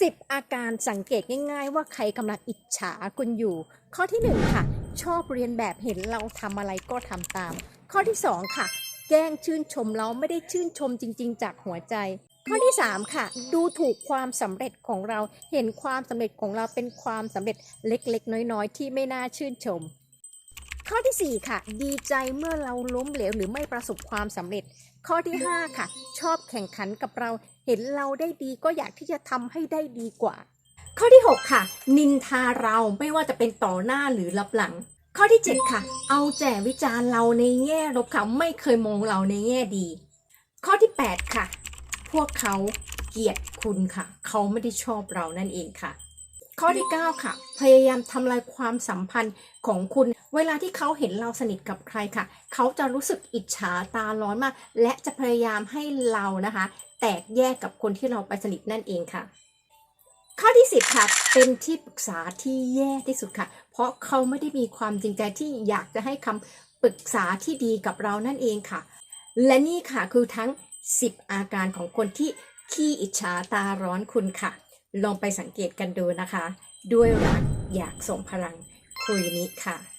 10 อาการสังเกตง่ายๆ ว่าใครกำลังอิจฉาคุณอยู่ ข้อที่ 1 ค่ะ ชอบเรียนแบบเห็นเราทำอะไรก็ทำตาม ข้อที่ 2 ค่ะ แกล้งชื่นชมเราไม่ได้ชื่นชมจริง ๆ จากหัวใจ ข้อที่ 3 ค่ะ ดูถูกความสำเร็จของเรา เห็นความสำเร็จของเราเป็นความสำเร็จเล็กๆ น้อยๆ ที่ไม่น่าชื่นชม ข้อทีสี่ 4 ค่ะ ดีใจเมื่อเราล้มเหลวหรือไม่ประสบความสำเร็จ ข้อที่ 5 ค่ะ ชอบแข่งขันกับเรา เห็นเราได้ดีก็อยากที่จะทำให้ได้ดีกว่า ข้อที่ 6 ค่ะ นินทาเราไม่ว่าจะเป็นต่อหน้าหรือรับหลัง ข้อที่ 7 ค่ะ เอาแจวิจารณ์เราในแง่ลบค่ะไม่เคยมองเราในแง่ดี ข้อที่ 8 ค่ะ พวกเขาเกลียดคุณค่ะ เขาไม่ได้ชอบเรานั่นเองค่ะ ข้อที่ 9 ค่ะ พยายามทำลายความสัมพันธ์ของคุณ เวลาที่เขาเห็นเราสนิทกับใครค่ะ เขาจะรู้สึกอิจฉาตาร้อนมาก และจะพยายามให้เรานะคะ แตกแยกกับคนที่เราไปสนิทนั่นเองค่ะ ข้อที่ 10 ค่ะ เป็นที่ปรึกษาที่แย่ที่สุดค่ะ เพราะเขาไม่ได้มีความจริงใจที่อยากจะให้คำปรึกษาที่ดีกับเรานั่นเองค่ะ และนี่ค่ะคือทั้ง 10 อาการของคนที่ขี้อิจฉาตาร้อนคุณค่ะ ลองไปสังเกตกันดูนะคะ ด้วยรักอยากส่งพลังคุยนี้ค่ะ